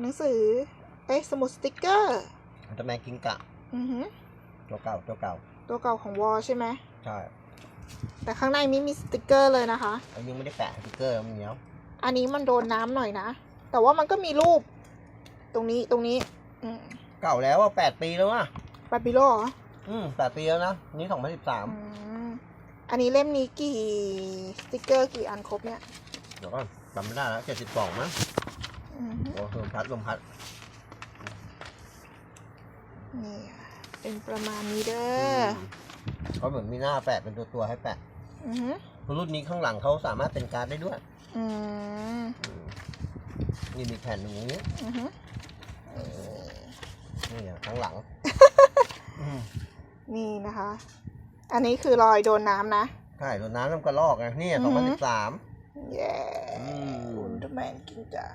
หนังสือ เอ้ยสมุดสติกเกอร์อันตแมนกิงกะ อือหือตัวเก่าตัวเก่า ตัวเก่าของวอใช่ไหม ใช่แต่ข้างในไม่มีสติกเกอร์เลยนะคะ อันยังไม่ได้แปะสติ๊กเกอร์มันเหนียวอันนี้มันโดนน้ำหน่อยนะ แต่ว่ามันก็มีรูป ตรงนี้ตรงนี้ อืมเก่าแล้วอะแปดปีแล้วอะปาปิโลเหรออืมแปดปีแล้วนะ นี่สองพันสิบสามอืมอันนี้เล่มนี้กี่สติกเกอร์กี่อันครบเนี่ย เดี๋ยวก่อนจำไม่ได้แล้วเจ็ดสิบสองมั้ง อือหือโอ้ลม พัดลมพัด นี่ค่ะเป็นประมาณนี้เด้อือมเขาเหมือนมีหน้าแปะเป็นตัวตัวๆให้แปะอือหือรุ่นนี้ข้างหลังเขาสามารถเป็นการ์ดได้ด้วยอืมอืมนี่มีแผ่นหนึ่งอย่างนี้อือหือนี่อะข้างหลังอืมนี่นะคะ อันนี้คือรอยโดนน้ำนะ ใช่โดนน้ำน้ำกระลอกไงนี่อืสองอพันฮึสิบสาม เย้อืมอุลตร้าแมนกินจา